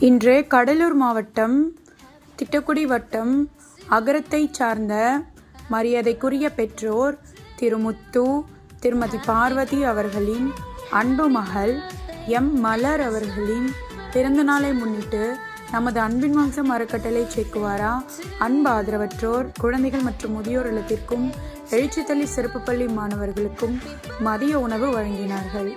இன்று கடலூர் மாவட்டம் திட்டக்குடி வட்டம் அகரத்தைச் சார்ந்த மரியாதைக்குரிய பெற்றோர் திருமுத்து திருமதி பார்வதி அவர்களின் அன்பு மகள் எம். மலர் அவர்களின் பிறந்தநாளை முன்னிட்டு நமது அன்பின் வம்சம் அறக்கட்டளை சேக்குவாரா அன்பு ஆதரவற்றோர் குழந்தைகள் மற்றும் முதியோர் இல்லத்திற்கும் எழுச்சித்தள்ளி சிறப்பு பள்ளி மாணவர்களுக்கும் மதிய உணவு வழங்கினார்கள்.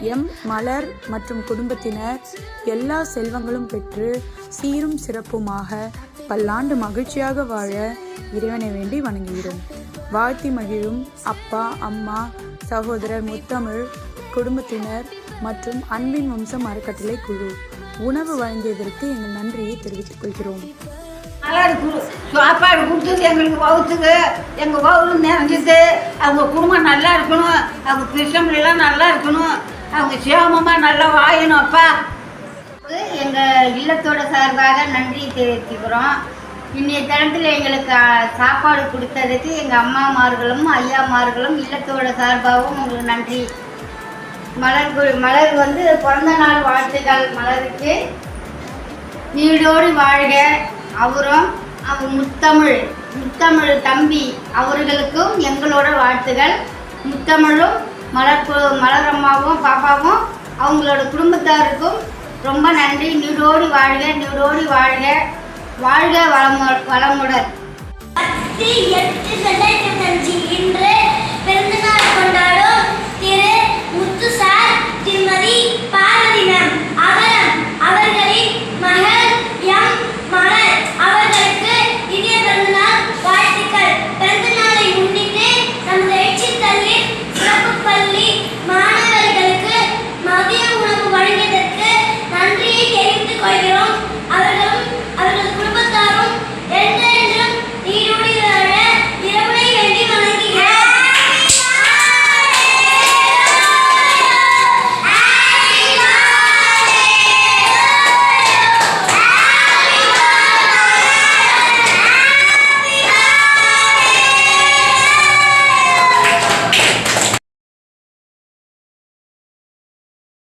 எம் மலர் மற்றும் குடும்பத்தினர் எல்லா செல்வங்களும் பெற்று சீரும் சிறப்புமாக பல்லாண்டு மகிழ்ச்சியாக வாழ இறைவனை வேண்டி வணங்குகிறோம். வாழ்த்தி மகிழும் அப்பா அம்மா சகோதரர் முத்தமிழ் குடும்பத்தினர் மற்றும் அன்பின் வம்சம் அறக்கட்டளை குழு. உணவு வழங்கியதற்கு எங்கள் நன்றியை தெரிவித்துக் கொள்கிறோம். நல்லா சாப்பாடு கொடுத்தது எங்களுக்கு வகுத்துக்கு. எங்கள் வகுறு நிறைஞ்சிது. அவங்க குடும்பம் நல்லா இருக்கணும். அவங்க கிருஷ்ணமலாம் நல்லா இருக்கணும். அவங்க சேமமாக நல்லா வாயணும் அப்பா. எங்கள் இல்லத்தோட சார்பாக நன்றி தெரிவிக்கிறோம் இன்றைய தினத்தில் எங்களுக்கு சாப்பாடு கொடுத்ததுக்கு எங்கள் அம்மாமார்களும் ஐயாமார்களும் இல்லத்தோட சார்பாகவும் உங்களுக்கு நன்றி. மலர் மலர் வந்து பிறந்த நாள் வாழ்த்துக்கள் மலருக்கு. நீடோடி வாழ்க. அவரும் அவர் முத்தமிழ் முத்தமிழ் தம்பி அவர்களுக்கும் எங்களோட வாழ்த்துகள் முத்தமிழும் மலர் மலர் அம்மாவும் பாப்பாவும் அவங்களோட குடும்பத்தாருக்கும் ரொம்ப நன்றி. நீடோடி வாழ்க நீடோடி வாழ்க. வாழ்க வளமு வளமுடன். பத்து எட்டு ரெண்டாயிரத்தி